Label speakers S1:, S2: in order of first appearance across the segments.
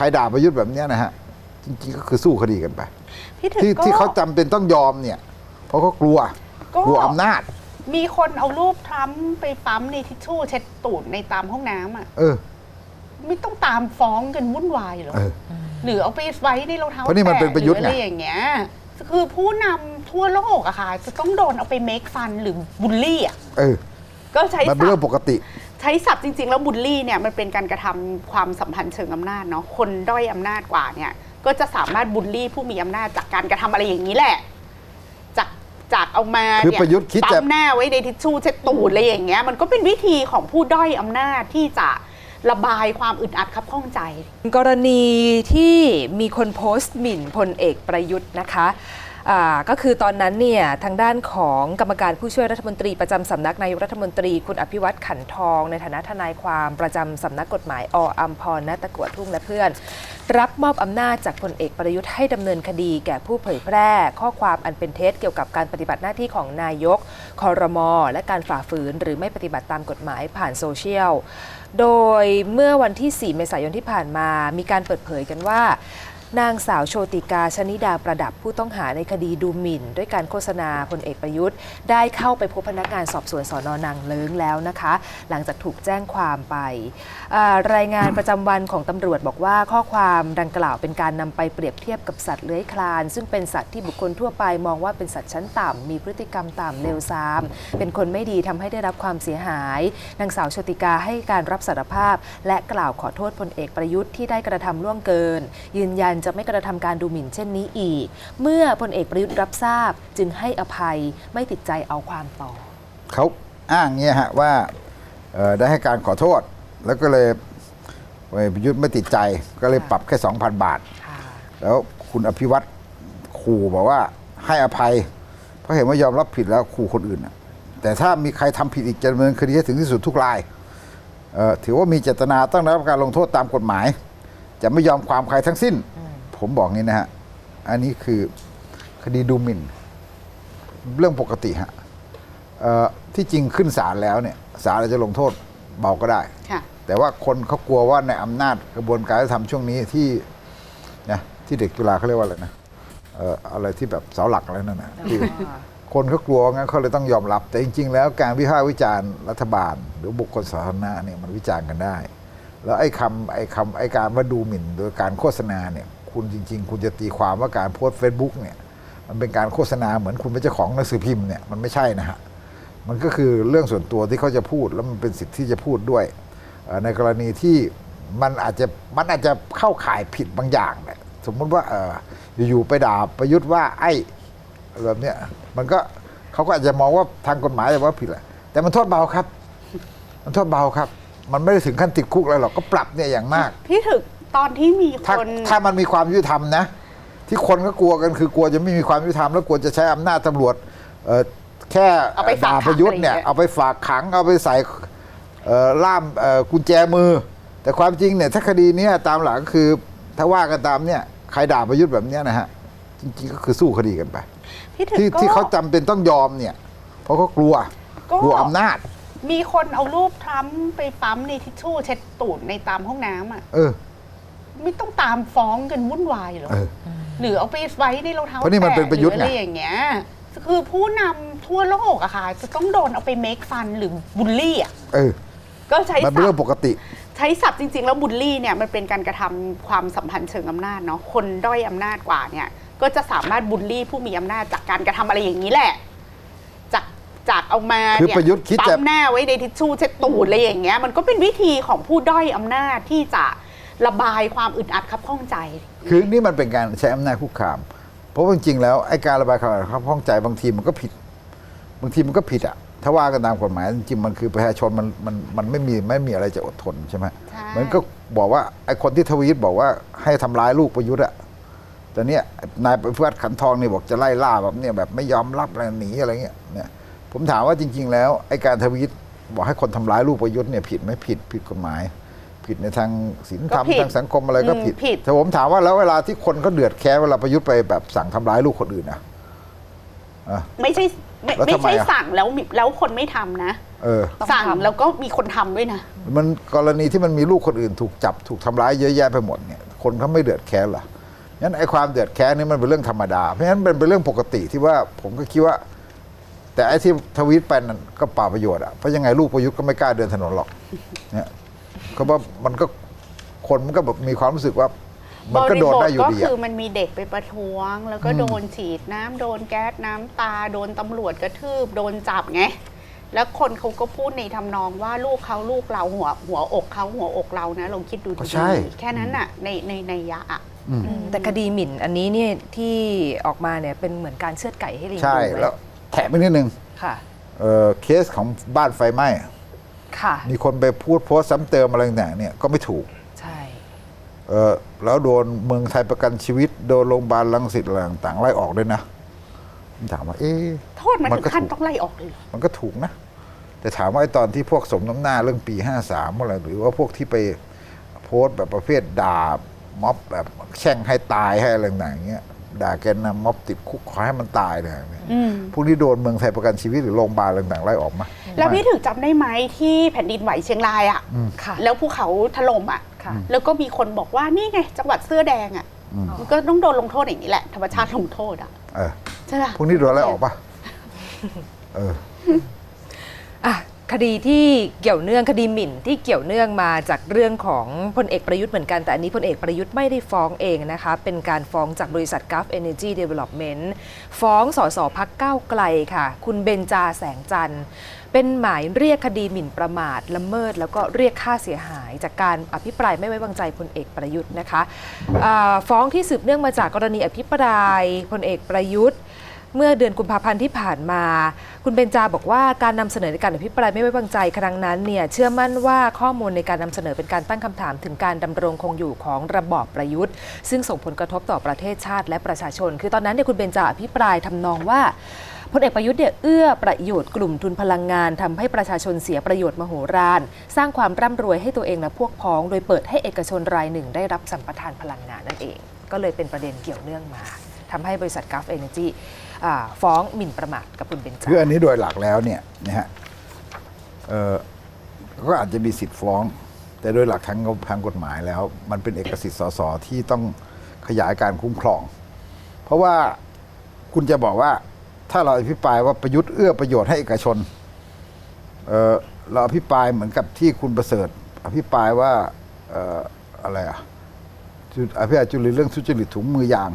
S1: รด่าประยุทธ์แบบเนี้ยนะฮะจริงๆก็คือสู้คดีกันไป
S2: พี่ถึง
S1: ที่
S2: ก็
S1: ที่เขาจำเป็นต้องยอมเนี่ย เพราะเขากลัว
S2: ก็
S1: กลัวอำนาจ
S2: มีคนเอารูปทรัมป์ไปปั๊มในทิชชู่เช็ดตูดในตามห้องน้ำอะ
S1: เออ
S2: ไม่ต้องตามฟ้องกันวุ่นวายเหรอ
S1: เออ
S2: หรือเอาไปไว้ในรองเท้า
S1: เพราะนี่มันเป็นประยุทธ์
S2: หออะไร
S1: ไง
S2: อย่างเงี้ย คือผู้นำทั่วโลกอะค่ะ จะต้องโดนเอาไปเมคฟันหรือบูลลี่อะ
S1: เออ
S2: ก็ใช้
S1: มันเป็น
S2: ศั
S1: เรื่
S2: พ
S1: อง
S2: ท์
S1: ปกติ
S2: ใช้ศัพท์จริง ๆ แล้วบูลลี่เนี่ยมันเป็นการกระทำความสัมพันธ์เชิงอำนาจเนาะคนด้อยอำนาจกว่าเนี่ยก็จะสามารถบูลลี่ผู้มีอำนาจจากการกระทำอะไรอย่างนี้แหละ จากจากเอามา
S1: คือ
S2: เนี่
S1: ประยุทธ์คิดจะ
S2: ปั๊มหน้าไว้ในทิชชู่เช็ดตูดอะไรอย่างเงี้ยมันก็เป็นวิธีของผู้ด้อยอำนาจที่จะระบายความอึดอัดคับข้องใจ
S3: กรณีที่มีคนโพสต์หมิ่นพลเอกประยุทธ์นะคะอ่า ก็คือตอนนั้นเนี่ยทางด้านของกรรมการผู้ช่วยรัฐมนตรีประจำสำนักนายกรัฐมนตรีคุณอภิวัตขันทอง ในฐานะทนายความประจำสำนักกฎหมายออัมพรณตะกัวทุ่งและเพื่อน รับมอบอำนาจจากพลเอกประยุทธ์ให้ดำเนินคดีแก่ผู้เผยแพร่ ข้อความอันเป็นเท็จเกี่ยวกับการปฏิบัติหน้าที่ของนายกคอรมอและการฝ่าฝืน หรือไม่ปฏิบัติตามกฎหมายผ่านโซเชียลโดยเมื่อวันที่ 4 เมษายนที่ผ่านมา มีการเปิดเผยกันว่า นางสาวโชติกาชนิดาประดับผู้ต้องหาในคดีดูหมิ่น ด้วยการโฆษณาพลเอกประยุทธ์ ได้เข้าไปพบพนักงานสอบสวนสอนอนางเลิ้งแล้วนะคะ หลังจากถูกแจ้งความไป รายงานประจำวันของตำรวจบอกว่าข้อความดังกล่าวเป็นการนำไปเปรียบเทียบกับสัตว์เลื้อยคลาน ซึ่งเป็นสัตว์ที่บุคคลทั่วไปมองว่าเป็นสัตว์ชั้นต่ำมีพฤติกรรมต่ำเลวทราม เป็นคนไม่ดีทำให้ได้รับความเสียหาย นางสาวโชติกาให้การรับสารภาพ และกล่าวขอโทษพลเอกประยุทธ์ที่ได้กระทำล่วงเกิน ยืนยันจะไม่กระทำการดูหมิ่นเช่นนี้อีก เมื่อพลเอกประยุทธ์รับทราบจึงให้อภัยไม่ติดใจเอาความต่อ
S1: เขาอ้างเงี้ยฮะว่าเอ่อได้ให้การขอโทษ แล้วก็เลยเอ่อประยุทธ์ไม่ติดใจก็เลยปรับแค่ 2,000 บาท แล้วคุณอภิวัตขู่บอกว่าให้อภัย เพราะเห็นว่ายอมรับผิดแล้วขู่คนอื่นน่ะแต่ถ้ามีใครทำผิดอีกจะดำเนินคดีให้ถึงที่สุดทุกรายเอ่อถือว่ามีเจตนาต้องได้รับการลงโทษตามกฎหมาย จะไม่ยอมความใครทั้งสิ้น ผมบอกงี้นะฮะ อันนี้คือคดีดูหมิ่น เรื่องปกติฮะเอ่อที่จริงขึ้นศาลแล้วเนี่ยศาลอาจจะลงโทษเบาก็ได้
S2: ค่ะ
S1: แต่ว่าคนเขากลัวว่าในอำนาจกระบวนการยุติธรรมช่วงนี้ที่นะที่เด็กจุฬาเขาเรียกว่าอะไรนะเอ่ออะไรที่แบบเสาหลักอะไรนั่นนะที่คนเขากลัวงั้นเขาเลยต้องยอมรับ แต่จริง ๆ แล้วการวิพากษ์วิจารณ์รัฐบาล หรือบุคคลสาธารณะเนี่ยมันวิจารณ์กันได้ แล้วไอ้คำไอ้คำไอ้การว่าดูหมิ่นโดยการโฆษณาเนี่ย คุณจริง ๆ คุณจะตีความว่าการโพสเฟซบุ๊กเนี่ย มันเป็นการโฆษณาเหมือนคุณเป็นเจ้าของหนังสือพิมพ์เนี่ยมันไม่ใช่นะฮะมันก็คือเรื่องส่วนตัวที่เขาจะพูดแล้วมันเป็นสิทธิ์ที่จะพูดด้วย ในกรณีที่มันอาจจะมันอาจจะเข้าข่ายผิดบางอย่างแหละสมมติว่าเอออยู่ๆไปด่าประยุทธ์ว่าไอ้แบบเนี้ยมันก็เขาก็อาจจะมองว่าทางกฎหมายว่าผิดแหละแต่มันโทษเบาครับ มันโทษเบาครับ มันไม่ได้ถึงขั้นติดคุกอะไรหรอกก็ปรับเนี่ยอย่างมาก
S2: พี่ถึก ตอนที่มี
S1: ถ้า
S2: คน
S1: ถ้ามันมีความยุติธรรมนะ ที่คนก็กลัวกันคือกลัวจะไม่มีความยุติธรรมแล้วกลัวจะใช้อำนาจตำรวจเอ่อแค่
S2: เอาไปฝาก
S1: ด่า
S2: ขัง
S1: ประยุทธ์เนี่ย
S2: อะไรอย่างเงี้ย
S1: เอาไปฝากขังเอาไปใส่เอ่อล่ามเอ่อกุญแจมือ แต่ความจริงเนี่ยถ้าคดีเนี้ยตามหลักก็คือถ้าว่ากันตามเนี่ยใครด่าประยุทธ์แบบเนี้ยนะฮะจริงๆก็คือสู้คดีกันไป
S2: พี่ถึก
S1: ที่
S2: ก็
S1: ที่เขาจำเป็นต้องยอมเนี่ย เพราะเขากลัว
S2: ก็
S1: กลัวอำนาจ
S2: มีคนเอารูปทรัมป์ไปปั๊มในทิชชู่เช็ดตูดในตามห้องน้ำอะ
S1: เออ
S2: ไม่ต้องตามฟ้องกันวุ่นวายเหรอ
S1: เออ
S2: หรือเอาไปไว้ในรองเท้า
S1: เพราะนี่มันเป็นประยุทธ์
S2: หออะไร
S1: ไง
S2: อย่างเงี้ย คือผู้นำทั่วโลกอะค่ะ จะต้องโดนเอาไปเมคฟันหรือบูลลี่อะ
S1: เออ
S2: ก็ใช้
S1: มันเป็น
S2: ศั
S1: เรื่
S2: พ
S1: อง
S2: ท์
S1: ปกติ
S2: ใช้ศัพท์จริง ๆ แล้วบูลลี่เนี่ยมันเป็นการกระทำความสัมพันธ์เชิงอำนาจเนาะคนด้อยอำนาจกว่าเนี่ย ก็จะสามารถบูลลี่ผู้มีอำนาจจากการกระทำอะไรอย่างนี้แหละ จากจากเอามา
S1: คือ
S2: เนี่
S1: ประยุทธ์คิดจะ
S2: ปั๊มหน้าไว้ในทิชชู่เช็ดตูดอะไรอย่างเงี้ยมันก็เป็นวิธีของผู้ด้อยอำนาจที่จะ ระบายความอึดอัดคับข้องใจ
S1: คือนี่มันเป็นการใช้อำนาจคุกคาม เพราะว่าจริงๆแล้วไอ้การระบายความอัดข้องใจบางทีมันก็ผิด บางทีมันก็ผิดอะถ้าว่ากันตามกฎหมายจริงๆมันคือประชาชนมันมันมันไม่มีไม่มีอะไรจะอดทนใช่ไหม
S2: ใช่
S1: เหมือนก็บอกว่าไอ้คนที่ทวีตบอกว่าให้ทำร้ายลูกประยุทธ์อะแต่เนี้ยนายเพื่อนขันทองนี่บอกจะไล่ล่าแบบเนี้ยแบบไม่ยอมรับอะไรหนีอะไรเงี้ยเนี่ยผมถามว่าจริง ๆ แล้วไอ้การทวีตบอกให้คนทำร้ายลูกประยุทธ์เนี่ยผิดไหมผิดผิดกฎหมาย ผิดในทางศีลธรรม
S2: ก็ผิด
S1: ทางสังคมอะไรก็
S2: อืม
S1: ผิด
S2: ผิด
S1: แต่ผมถามว่าแล้วเวลาที่คนเขาเดือดแค้นเวลาประยุทธ์ไปแบบสั่งทำร้ายลูกคนอื่นนะ
S2: ไม่ใช่ไม่
S1: แล้ว
S2: ไม่
S1: ทำไม
S2: ใช่
S1: อะ
S2: สั่งแล้วมีแล้วคนไม่ทำนะ
S1: เออ
S3: ต้อง
S2: สั่ง
S3: ทำ
S2: แล้วก็มีคนทำด้วยนะ
S1: มันกรณีที่มันมีลูกคนอื่นถูกจับถูกทำร้ายเยอะแยะไปหมดเนี่ยคนเขาไม่เดือดแค้นเหรองั้นไอ้ความเดือดแค้นนี่มันเป็นเรื่องธรรมดา เพราะฉะนั้นเป็นเป็นเรื่องปกติที่ว่าผมก็คิดว่า แต่ไอ้ที่ทวีตไปนั่นก็เปล่าประโยชน์อะเพราะยังไงลูกประยุทธ์ก็ไม่กล้าเดินถนนหรอกเนี่ย ก็ว่ามันก็คนมันก็แบบมีความรู้สึกว่า มันก็โดนได้อยู่
S2: บ
S1: ดี
S2: ริบทก็
S1: อะ
S2: คือมันมีเด็กไปประท้วง แล้วก็โดนฉีดน้ำโดนแก๊สน้ำตา โดนตำรวจกระทืบ โดนจับไง แล้วคนเขาก็พูดในทำนองว่าลูกเขาลูกเราหัวหัวอกเขาหัวอกเรานะลองคิดดู
S1: ก็
S2: ดี
S1: ใช่
S2: ๆแค่นั้นน่ะในในในยะอะ
S1: อืม
S3: แต่คดีหมิ่นอันนี้เนี่ยที่ออกมาเนี่ยเป็นเหมือนการเชือดไก่ให้ลิง
S1: ใช่
S3: ดูเลย
S1: แล้วแถมไปนิดนึง
S3: ค่ะ
S1: เอ่อเคสของบ้านไฟไหม้
S3: ค่ะ
S1: มีคนไปพูดโพสต์ซ้ำเติมอะไรต่างๆเนี่ยก็ไม่ถูก
S3: ใช่
S1: เออแล้วโดนเมืองไทยประกันชีวิต โดนโรงพยาบาลรังสิตอะไรต่างๆไล่ออกด้วยนะผมถามว่า เอ๊ะ
S2: โทษมัน
S1: มัน
S2: ถึง
S1: ก็
S2: ขั้น
S1: ถูก
S2: ต้องไล่ออกเลยเหรอ
S1: มันก็ถูกนะ แต่ถามว่าไอ้ตอนที่พวกสมน้ำหน้าเรื่องปี53อะไรหรือว่าพวกที่ไปโพสต์แบบประเภทด่าม็อบแบบแช่งให้ตายให้อะไรต่างๆเงี้ยด่าแกนนำม็อบติดคุกขอให้มันตายเลยเนี่ย
S2: อืม
S1: พวกนี้โดนเมืองไทยประกันชีวิตหรือโรงพยาบาลอะไรต่างๆไล่ออกมา
S2: แล้วพี่
S1: ไม่
S2: ถึงจำได้ไหมที่แผ่นดินไหวเชียงรายอะ
S3: ค่ะ
S2: แล้วภูเขาถล่มอะ
S3: ค่ะ
S2: แล้วก็มีคนบอกว่านี่ไงจังหวัดเสื้อแดงอะ
S1: อืม
S2: มันก็ต้องโดนลงโทษอย่างนี้แหละธรรมชาติลงโทษอะ
S1: เออ
S2: ใช่ป่ะ
S1: พวกนี้โดนไล่ออกปะเออ
S3: อะ คดีที่เกี่ยวเนื่องคดีหมิ่นที่เกี่ยวเนื่องมาจากเรื่องของพลเอกประยุทธ์เหมือนกันแต่อันนี้พลเอกประยุทธ์ไม่ได้ฟ้องเองนะคะเป็นการฟ้องจากบริษัท Gulf Energy Development ฟ้องสสพักก้าวไกลค่ะ คุณเบนจาแสงจันทร์เป็นหมายเรียกคดีหมิ่นประมาทละเมิด แล้วก็เรียกค่าเสียหาย จากการอภิปรายไม่ไว้วางใจพลเอกประยุทธ์นะคะฟ้องที่สืบเนื่องมาจากกรณีอภิปรายพลเอกประยุทธ์ เมื่อเดือนกุมภาพันธ์ที่ผ่านมา คุณเบนจาบอกว่าการนำเสนอในการอภิปรายไม่ไว้วางใจครั้งนั้นเนี่ยเชื่อมั่นว่าข้อมูลในการนำเสนอเป็นการตั้งคำถามถึงการดำรงคงอยู่ของระบอบประยุทธ์ ซึ่งส่งผลกระทบต่อประเทศชาติและประชาชน คือตอนนั้นเนี่ยคุณเบนจาอภิปรายทำนองว่าพลเอกประยุทธ์เนี่ยเอื้อประโยชน์กลุ่มทุนพลังงานทำให้ประชาชนเสียประโยชน์มโหฬารสร้างความร่ำรวยให้ตัวเองและพวกพ้อง โดยเปิดให้เอกชนรายหนึ่งได้รับสัมปทานพลังงานนั่นเอง ก็เลยเป็นประเด็นเกี่ยวเนื่องมา ทำให้บริษัท Gulf Energy อ่าฟ้องหมิ่นประมาทกับคุณเบนจา
S1: คืออันนี้โดยหลักแล้วเนี่ยนะฮะก็อาจจะมีสิทธิ์ฟ้อง แต่โดยหลักทางทางกฎหมายแล้ว มันเป็นเอกสิทธิ์สสที่ต้องขยายการคุ้มครอง เพราะว่าคุณจะบอกว่าถ้าเราอภิปรายว่าประยุทธ์เอื้อประโยชน์ให้เอกชนเเราอภิปรายเหมือนกับที่คุณประเสริฐ อภิปรายว่าอออะไรอะอภิปรายจุลินเรื่องทุจริตถุงมือยาง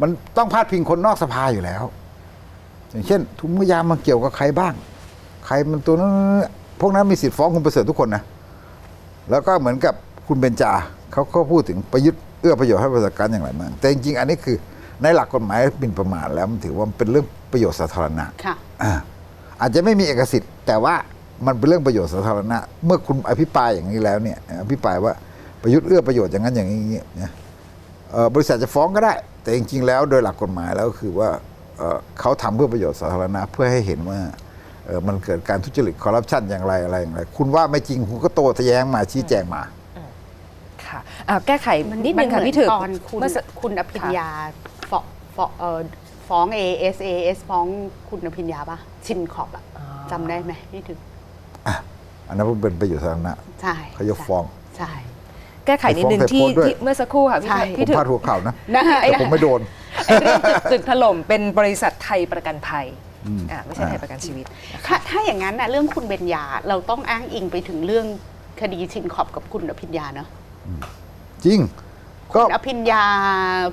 S1: มันต้องพาดพิงคนนอกสภาอยู่แล้ว อย่างเช่นถุงมือยางมันเกี่ยวกับใครบ้าง ใครมันตัวนั้นพวกนั้นมีสิทธิ์ฟ้องคุณประเสริฐทุกคนนะแล้วก็เหมือนกับคุณเบญจาเขาก็พูดถึงประยุทธ์เอื้อประโยชน์ให้บริษัทการอย่างไรบ้างแต่จริงๆอันนี้คือในหลักกฎหมายบินประมาทแล้วมันถือว่ามันเป็นเรื่องประโยชน์สาธารณะ
S2: ค่ะ
S1: อ่าอาจจะไม่มีเอกสิทธิ์ แต่ว่ามันเป็นเรื่องประโยชน์สาธารณะ เมื่อคุณอภิปรายอย่างนี้แล้วเนี่ยอภิปรายว่าประยุทธ์เอื้อประโยชน์อย่างนั้นอย่างนี้อย่างนี้นะเอ่อบริษัทจะฟ้องก็ได้ แต่จริงๆแล้วโดยหลักกฎหมายแล้วคือว่าเอ่อเขาทำเพื่อประโยชน์สาธารณะเพื่อให้เห็นว่าเอ่อมันเกิดการทุจริตคอร์รัปชันอย่างไรอะไรอย่างไร คุณว่าไม่จริงคุณก็โต้แย้งมาชี้แจงมา
S3: ค่ะอ่าแก้ไขนิดนึงค่ะ
S2: มัเหมือ
S3: พี่ถึก
S2: ตอนคุณ
S3: เมื่อสัก
S2: คุณอภิญญาฟ้องฟ้องเอ่อฟ้อง AS AS ฟ้องคุณอภิญญาปะชินขอบอะ
S3: อ๋อ
S2: จำได้ไหมพี่ถึง
S1: อันนั้นมันเป็นประโยชน์สาธารณะ
S2: ใช่
S1: เขายกฟ้อง
S2: ใช่
S3: แก้ไขนิดนึง
S1: ไปฟ้อง
S3: ที่
S1: ไปโพสต์ด้วย
S3: ที่เมื่อสักครู่ค่ะพี่
S2: ใช่
S3: พี่
S1: ผม
S3: ถึก
S1: พาดหัวข่าวนะ
S2: นะ
S1: แต่ผมไม่โดน
S3: ไอ้เรื่องตึกตึกถล่มเป็นบริษัทไทยประกันภัย
S1: อืม
S3: อ่าไม่ใช่
S1: อ่า
S3: ไทยประกันชีวิต
S2: ถ้าถ้าอย่างนั้นน่ะเรื่องคุณเบญญาเราต้องอ้างอิงไปถึงเรื่องคดีชินขอบกับคุณอภิญญาเนอะ
S1: จริงก็
S2: คุณอภิญญา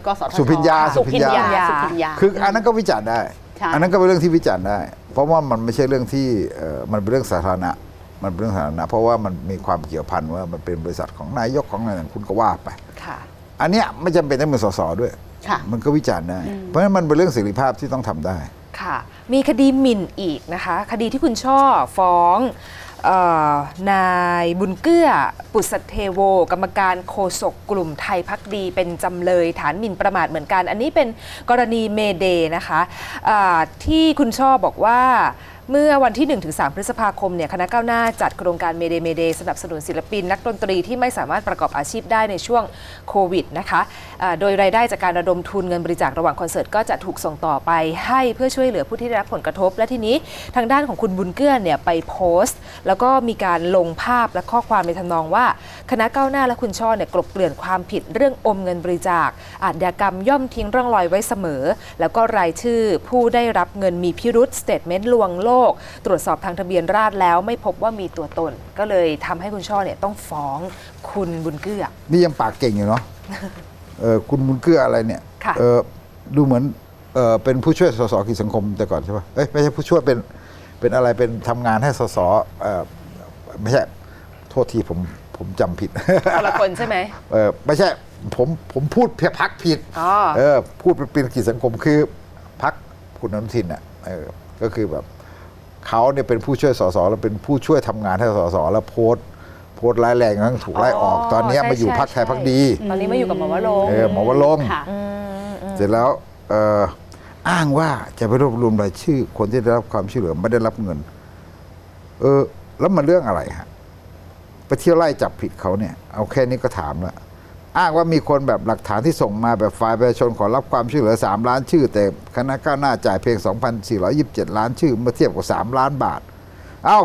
S2: กสทช
S1: สุพิญญา
S2: สุพิญญา
S3: สุพิญญา
S2: สุพิญญา
S1: คืออันนั้นก็วิจารณ์ได้
S2: ใช่
S1: อันนั้นก็เป็นเรื่องที่วิจารณ์ได้ เพราะว่ามันไม่ใช่เรื่องที่เอ่อมันเป็นเรื่องสาธารณะ มันเป็นเรื่องสาธารณะเพราะว่ามันมีความเกี่ยวพันว่ามันเป็นบริษัทของนายกของอะไรต่างคุณก็ว่าไป
S3: ค่ะ
S1: อันเนี้ยไม่จำเป็นต้องเป็นสสด้วย
S2: ค่ะ
S1: มันก็วิจารณ์ได้ เพราะฉะนั้นมันเป็นเรื่องเสรีภาพที่ต้องทำได้
S3: ค่ะมีคดีหมิ่นอีกนะคะ คดีที่คุณช่อฟ้องเออนายบุญเกื้อ ปุษเทโว กรรมการโฆษกกลุ่มไทยพักดี เป็นจำเลยฐานหมิ่นประมาทเหมือนกัน อันนี้เป็นกรณีเมเดนะคะอ่าที่คุณช่อบอกว่า เมื่อวันที่ 1-3 พฤษภาคมเนี่ยคณะก้าวหน้าจัดโครงการเมเดเมเดสนับสนุนศิลปิน นักดนตรีที่ไม่สามารถประกอบอาชีพได้ในช่วงโควิดนะคะโดยรายได้จากการระดมทุนเงินบริจาคระหว่างคอนเสิร์ตก็จะถูกส่งต่อไปให้เพื่อช่วยเหลือผู้ที่ได้รับผลกระทบ และทีนี้ทางด้านของคุณบุญเกื้อเนี่ยไปโพสต์ แล้วก็มีการลงภาพและข้อความในทำนองว่า คณะก้าวหน้าและคุณช่อเนี่ยกลบเกลื่อนความผิดเรื่องอมเงินบริจาค อาชญากรรมย่อมทิ้งร่องรอยไว้เสมอ แล้วก็รายชื่อผู้ได้รับเงินมีพิรุษสเตทเมนต์ลวงโลกตรวจสอบทางทะเบียนราษฎร์แล้วไม่พบว่ามีตัวตน ก็เลยทำให้คุณช่อเนี่ยต้องฟ้องคุณบุญเกื้อ
S1: นี่ยังปากเก่งอยู่เนาะเออคุณบุญเกื้ออะไรเนี่ย
S3: ค่ะ
S1: เออดูเหมือนเออเป็นผู้ช่วยสสกิจสังคมแต่ก่อนใช่ปะเอ้ยไม่ใช่ผู้ช่วยเป็นเป็นอะไรเป็นทำงานให้สสเออไม่ใช่โทษทีผมผมจำผิด
S3: คนละคนใช่ไหม
S1: เออไม่ใช่ผมผมพูดเพียพักผิด
S3: อ๋อ
S1: เออพูดเป็นเป็นกิจสังคมคือพักคุณอนุทินอะเออก็คือแบบ เขาเนี่ยเป็นผู้ช่วยสสแล้วเป็นผู้ช่วยทำงานให้สสแล้วโพสต์โพสต์ร้ายแรงทั้งถูกไล่ออก
S3: อ๋อ
S1: ตอนเนี้ย
S3: ใช่
S1: มาอยู่
S3: ใช่
S1: พักไทย
S3: ใช่
S1: พักดี
S3: ตอนนี้มาอยู่กับหมอวรงค์
S1: เออหมอวรงค์
S2: ค่ะ
S3: อืมอืม
S1: เสร็จแล้วเอ่ออ้างว่าจะไปรวบรวมรายชื่อ คนที่ได้รับความช่วยเหลือไม่ได้รับเงิน เออ แล้วมันเรื่องอะไรฮะไปเที่ยวไล่จับผิดเขาเนี่ย เอาแค่นี้ก็ถามแล้ว อ้างว่ามีคนแบบหลักฐานที่ส่งมาแบบฝ่ายประชาชนขอรับความช่วยเหลือ 3 ล้านชื่อ แต่คณะก้าวหน้าจ่ายเพียง 2,427 ล้านชื่อเมื่อเทียบกับ 3 ล้านบาท เอา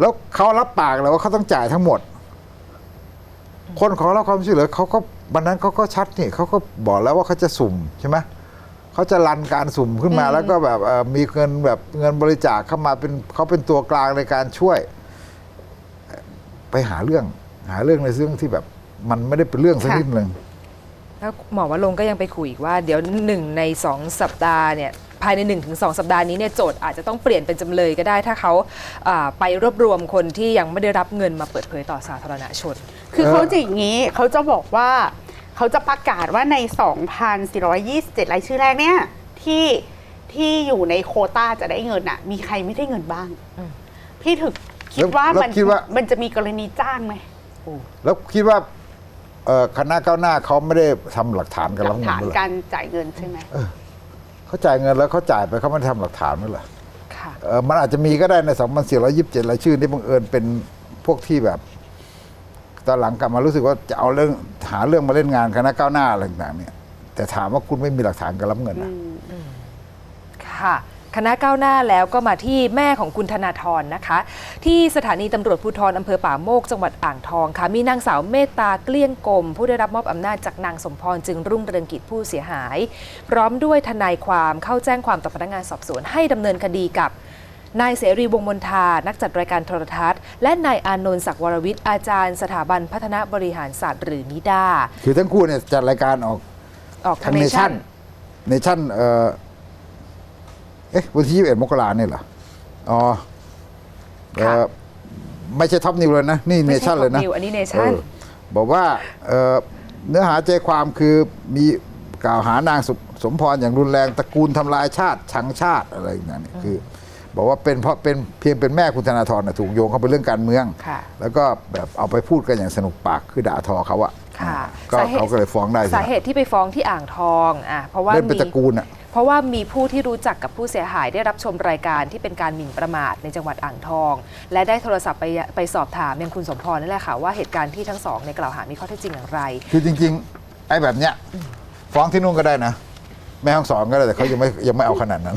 S1: แล้วเขารับปากแล้วว่าเขาต้องจ่ายทั้งหมด คนขอรับความช่วยเหลือเขาก็วันนั้นเขาก็ชัดนี่เขาก็บอกแล้วว่าเขาจะสุ่มใช่ไหมเขาจะรันการสุ่มขึ้นมาแล้วก็แบบเอ่อมีเงินแบบเงินบริจาคเข้ามาเป็นเขาเป็นตัวกลางในการช่วย ไปหาเรื่องหาเรื่องในเรื่องที่แบบ มันไม่ได้เป็นเรื่องสัก
S2: ค่ะ
S1: นิดหนึ่ง
S3: แล้วหมอวรงค์ก็ยังไปคุยอีกว่าเดี๋ยวหนึ่งในสองสัปดาห์เนี่ยภายใน1นถึงสสัปดาห์นี้เนี่ยโจทย์อาจจะต้องเปลี่ยนเป็นจำเลยก็ได้ ถ้าเขาอ่าไปรวบรวมคนที่ยังไม่ได้รับเงินมาเปิดเผยต่อสาธารณชน
S2: คือ
S1: เออ
S2: เขาจะอย่างนี้เขาจะบอกว่าเขาจะประกาศว่าใน 2,427 รายชื่อแรกเนี่ยที่ที่อยู่ในโควต้าจะได้เงินอะมีใครไม่ได้เงินบ้าง
S3: อืม
S2: พี่ถึกคิดว่า
S1: แล้ว
S2: มัน
S1: คิดว่า
S2: มันจะมีกรณีจ้างไหม
S1: แล้วคิดว่าเอ่อ คณะก้าวหน้าเขาไม่ได้ทำหลักฐานกัน
S2: ห
S1: แล้
S2: ลั
S1: ว
S2: ก
S1: เงิน
S2: ฐาน
S1: ด้วยเหรอ
S2: การจ่ายเงินใช่ไหม
S1: เขาจ่ายเงินแล้วเขาจ่ายไปเขาไม่ได้ทำหลักฐานนั่นเหรอ
S3: ค่ะ
S1: เออมันอาจจะมีก็ได้ใน 2,427รายชื่อนี่บังเอิญเป็นพวกที่แบบ ตอนหลังกลับมารู้สึกว่าจะเอาเรื่องหาเรื่องมาเล่นงานคณะก้าวหน้าอะไรต่างๆเนี่ย แต่ถามว่าคุณไม่มีหลักฐานการรับเงินนะ
S3: ค่ะ คณะก้าวหน้าแล้วก็มาที่แม่ของคุณธนาธรนะคะ ที่สถานีตำรวจภูธรอำเภอป่าโมกจังหวัดอ่างทองค่ะมีนางสาวเมตตาเกลี้ยงกลม ผู้ได้รับมอบอำนาจจากนางสมพรจึงรุ่งเรืองกิจผู้เสียหาย พร้อมด้วยทนายความเข้าแจ้งความต่อพนักงานสอบสวนให้ดำเนินคดีกับนายเสรีวงศ์มนทา นักจัดรายการโทรทัศน์ และนายอานนท์ศักดิ์วรวิทย์อาจารย์สถาบันพัฒนาบริหารศาสตร์หรือนิด้า
S1: คือทั้งคู่เนี่ยจัดรายการออก
S3: ออก
S1: ทางเนชั่นเนชั่นเอ่อ เอ๊ะวันที่ 21 มกราเนี่ยเหรอ อ๋อเอ่อไม่ใช่ท็อปนิวเลยนะ นี่เน
S3: ไม่ใช่
S1: ชั่นเลยนะ
S3: Top News อันนี้ Nation
S1: เออบอกว่าเอ่อเนื้อหาใจความคือมีกล่าวหานางสมสมพรอย่างรุนแรงตระกูลทำลายชาติชังชาติอะไรอย่างนั้นเนี่ยคือ บอกว่าเป็นเพราะเป็นเพียงเป็นแม่คุณธนาธรนะถูกโยงเข้าไปเรื่องการเมือง
S3: ค่ะ
S1: แล้วก็แบบเอาไปพูดกันอย่างสนุกปากคือด่าทอเขาอะ
S3: ค่ะ
S1: ก็
S3: สาเหตุ
S1: เขาก็เลยฟ้องได้สิ
S3: สาเหตุที่ไปฟ้องที่อ่างทองอะเพราะว่า
S1: เล่นเป็น
S3: มี
S1: ตระกูลอะ
S3: เพราะว่ามีผู้ที่รู้จักกับผู้เสียหายได้รับชมรายการที่เป็นการหมิ่นประมาทในจังหวัดอ่างทอง และได้โทรศัพท์ไปไปสอบถามยังคุณสมพรนั่นแหละค่ะว่าเหตุการณ์ที่ทั้งสองในยกล่าวหามีข้อเท็จจริงอย่างไร
S1: คือจริงๆไอ้แบบเนี้ยฟ้องที่นู่นก็ได้นะ แม่ห้องสอนก็ได้แต่เขายังไม่ยังไม่เอาขนาดนั้น